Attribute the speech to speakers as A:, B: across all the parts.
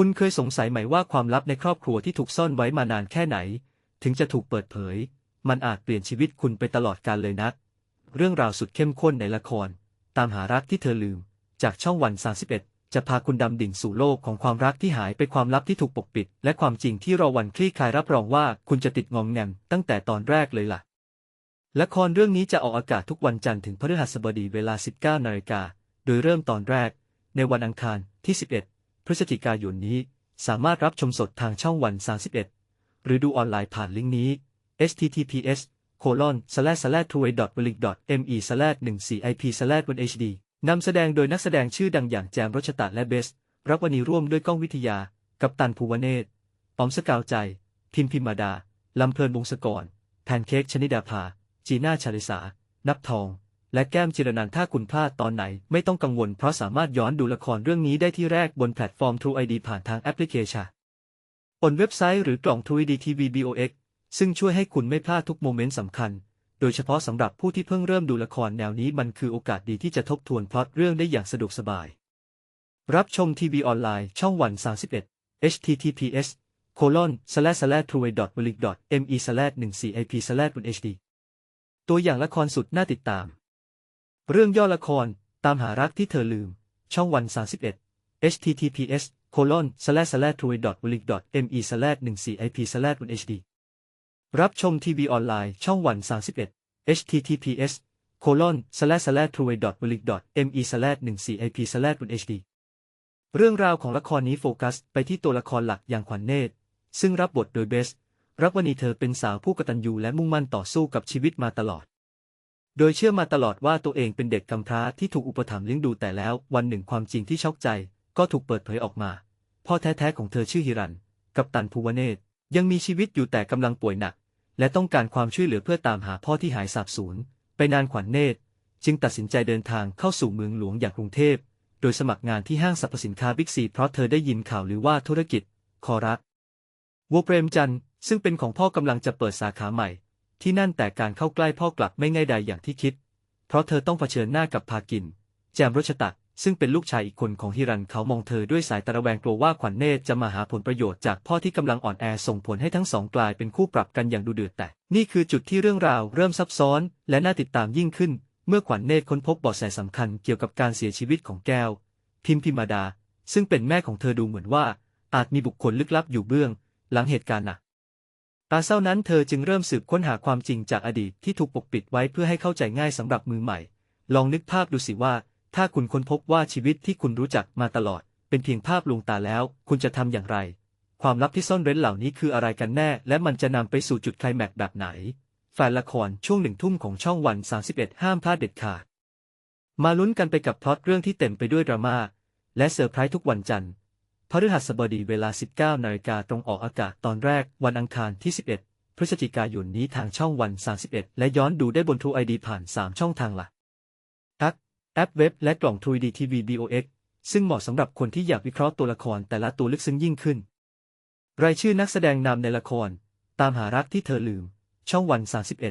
A: คุณเคยสงสัยไหมว่าความลับในครอบครัวที่ถูกซ่อนไว้มานานแค่ไหน ถึงจะถูกเปิดเผย มันอาจเปลี่ยนชีวิตคุณไปตลอดกาลเลยนะเรื่องราวสุดเข้มข้นในละคร ตามหารักที่เธอลืม จากช่องวัน 31 จะพาคุณดำดิ่งสู่โลกของความรักที่หายไปความลับที่ถูกปกปิด และความจริงที่รอวันคลี่คลายรับรองว่าคุณจะติดงอมแงมตั้งแต่ตอนแรกเลยล่ะ ละครเรื่องนี้จะออกอากาศทุกวันจันทร์ถึงพฤหัสบดีเวลา 19นาฬิกาโดยเริ่มตอนแรก ในวันอังคารที่ 11 พฤศจิกายนนี้ สามารถรับชมสดทางช่องวัน 31 หรือดูออนไลน์ผ่านลิงก์นี้ https colon slash slash t r u e w i l i me slash 14 ip slash 1 hd นำแสดงโดยนักแสดงชื่อดังอย่างแจมรัชตะและเบส รับวันนี้ร่วมด้วยก้องวิทยา กัปตันภูวเนศปอมสกาวใจพิมพิมมาดา ลำเพลินวงศกร แพนเค้กชนิดาภา จีน่าชาลิสา นับทอง และแก้มจิรนันท์ถ้าคุณพลาดตอนไหนไม่ต้องกังวลเพราะสามารถย้อนดูละครเรื่องนี้ได้ที่แรกบนแพลตฟอร์ม True ID ผ่านทางแอปพลิเคชันบนเว็บไซต์หรือกล่อง True ID TV BOX ซึ่งช่วยให้คุณไม่พลาดทุกโมเมนต์สำคัญ โดยเฉพาะสำหรับผู้ที่เพิ่งเริ่มดูละครแนวนี้มันคือโอกาสดีที่จะทบทวนพล็อตเรื่องได้อย่างสะดวกสบาย รับชมทีวีออนไลน์ช่องวัน 31 https colon slash slash true w i l i me slash 14 ip slash hd ตัวอย่างละครสุดน่าติดตาม เรื่องย่อละครตามหารักที่เธอลืม ช่องวัน 31 https colon slash slash true w i l i me slash 14 ip slash hd รับชมทีวีออนไลน์ช่องวัน 31 https colon slash slash true w i l i me slash 14 ip slash hd เรื่องราวของละครนี้โฟกัสไปที่ตัวละครหลักอย่างขวัญเนตร ซึ่งรับบทโดยเบส รักวณีเธอเป็นสาวผู้กตัญญูและมุ่งมั่นต่อสู้กับชีวิตมาตลอด โดยเชื่อมาตลอดว่าตัวเองเป็นเด็กกำพร้าที่ถูกอุปถัมภ์เลี้ยงดูแต่แล้ววันหนึ่งความจริงที่ช็อกใจ ก็ถูกเปิดเผยออกมา พ่อแท้ๆของเธอชื่อฮิรัน กับตันภูวเนตยังมีชีวิตอยู่แต่กำลังป่วยหนัก และต้องการความช่วยเหลือเพื่อตามหาพ่อที่หายสาบสูญไปนานขวัญเนตร จึงตัดสินใจเดินทางเข้าสู่เมืองหลวงอย่างกรุงเทพ โดยสมัครงานที่ห้างสรรพสินค้าบิ๊กซีเพราะเธอได้ยินข่าวหรือว่าธุรกิจ คอรักวัวเปรมจันทร์ซึ่งเป็นของพ่อกำลังจะเปิดสาขาใหม่ ที่นั่นแต่การเข้าใกล้พ่อกลับไม่ง่ายใดอย่างที่คิด เพราะเธอต้องเผชิญหน้ากับพากิน แจมรชตัก ซึ่งเป็นลูกชายอีกคนของฮิรันเขามองเธอด้วยสายตาระแวงกลัวว่าขวัญเนตรจะมาหาผลประโยชน์จากพ่อที่กำลังอ่อนแอส่งผลให้ทั้งสองกลายเป็นคู่ปรับกันอย่างดูเดือดแต่ นี่คือจุดที่เรื่องราวเริ่มซับซ้อน และน่าติดตามยิ่งขึ้น เมื่อขวัญเนตรค้นพบเบาะแสสำคัญเกี่ยวกับการเสียชีวิตของแก้ว พิมพิมาดา ซึ่งเป็นแม่ของเธอดูเหมือนว่า อาจมีบุคคลลึกลับอยู่เบื้อง หลังเหตุการณ์หนัก ตาเศร้านั้นเธอจึงเริ่มสืบค้นหาความจริงจากอดีตที่ถูกปกปิดไว้เพื่อให้เข้าใจง่ายสำหรับมือใหม่ ลองนึกภาพดูสิว่า ถ้าคุณค้นพบว่าชีวิตที่คุณรู้จักมาตลอด เป็นเพียงภาพลวงตาแล้ว คุณจะทำอย่างไร ความลับที่ซ่อนเร้นเหล่านี้คืออะไรกันแน่ และมันจะนำไปสู่จุดไคลแม็กแบบไหน แฟนละครช่วงหนึ่งทุ่มของช่องวัน 31 ห้ามพลาดเด็ดขาด มาลุ้นกันไปกับพล็อตเรื่องที่เต็มไปด้วยดราม่าและเซอร์ไพรส์ทุกวันจันทร์ พฤหัสบดีเวลา 19นาฬิกาตรงออกอากาศตอนแรกวันอังคารที่ 11 พฤศจิกายนนี้ทางช่องวัน 31 และย้อนดูได้บน True ID ผ่าน 3 ช่องทางหลักทักแอปเว็บและกล่อง True ID TV BOX ซึ่งเหมาะสำหรับคนที่อยากวิเคราะห์ตัวละครแต่ละตัวลึกซึ้งยิ่งขึ้น รายชื่อนักแสดงนำในละคร ตามหารักที่เธอลืม ช่องวัน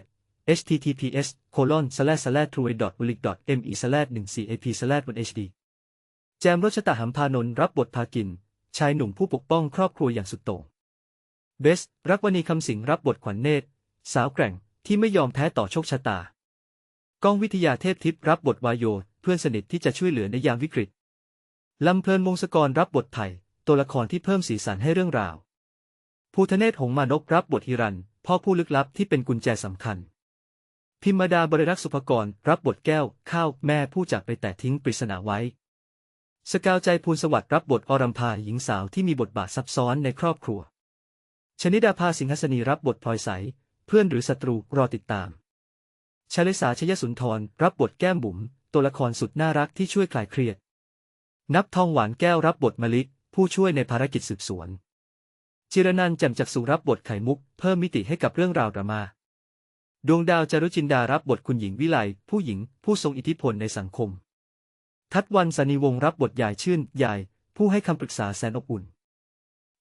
A: 31 https colon slash slash true w l i me slash 14 ap slash 1 hd แจมรชตะหัมพานนท์รับบทพากิน ชายหนุ่มผู้ปกป้องครอบครัวอย่างสุดโต่งเบส รักวณีคำสิงรับบทขวัญเนตร สาวแกร่งที่ไม่ยอมแพ้ต่อโชคชะตา ก้องวิทยาเทพทิพย์รับบทวายโยเพื่อนสนิทที่จะช่วยเหลือในยามวิกฤต ลำเพลินวงศกรรับบทไผ่ตัวละครที่เพิ่มสีสันให้เรื่องราว ภูทะเนศหงมานพรับบทฮิรัน พ่อผู้ลึกลับที่เป็นกุญแจสำคัญ พิมมาดาบริรักษ์สุภกรรับบทแก้ว ข้าวแม่ผู้จากไปแต่ทิ้งปริศนาไว้ สกาวใจภูลสวัสดิ์รับบทอรัมพาหญิงสาวที่มีบทบาทซับซ้อนในครอบครัว ชนิดาภาสิงหสนีรับบทพลอยใส เพื่อนหรือศัตรูรอติดตามชลิสาชยสุนทรรับบทแก้มบุ๋มตัวละครสุดน่ารักที่ช่วยคลายเครียด นับทองหวานแก้วรับบทมะลิผู้ช่วยในภารกิจสืบสวน จิรนันแจ่มจักษุรับบทไข่มุก เพิ่มมิติให้กับเรื่องราวดราม่าดวงดาวจารุจินดารับบทคุณหญิงวิไลผู้หญิงผู้ทรงอิทธิพลในสังคม ทัดวันสนีวงศ์รับบทยายชื่นยายผู้ให้คำปรึกษาแสนอบอุ่น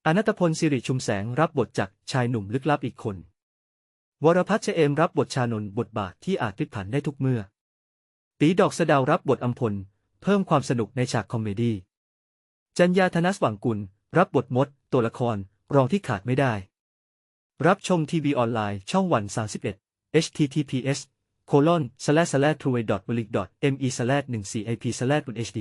A: อนัตพลสิริชุมแสงรับบทจากชายหนุ่มลึกลับอีกคน วรพัชเชเอมรับบทชานนบทบาทที่อาจพลิกผันได้ทุกเมื่อตีดอกสดาวรับบทอัมพล เพิ่มความสนุกในฉากคอมเมดี้ จัญญาธนสว่างกุล รับบทมด ตัวละคร รองที่ขาดไม่ได้ รับชมทีวีออนไลน์ช่องวัน 31 https colon slash slash true dot w i l i dot me slash 14 ip slash hd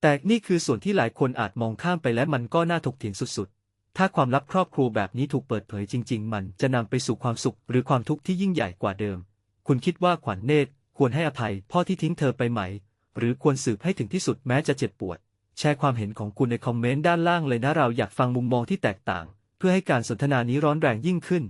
A: แต่นี่คือส่วนที่หลายคนอาจมองข้ามไปและมันก็น่าถกเถียงสุดๆ ถ้าความลับครอบครัวแบบนี้ถูกเปิดเผยจริง ๆ มันจะนำไปสู่ความสุขหรือความทุกข์ที่ยิ่งใหญ่กว่าเดิม คุณคิดว่าขวัญเนตร ควรให้อภัยพ่อที่ทิ้งเธอไปไหม หรือควรสืบให้ถึงที่สุดแม้จะเจ็บปวด แชร์ความเห็นของคุณในคอมเมนต์ด้านล่างเลยนะเราอยากฟังมุมมองที่แตกต่าง เพื่อให้การสนทนานี้ร้อนแรงยิ่งขึ้น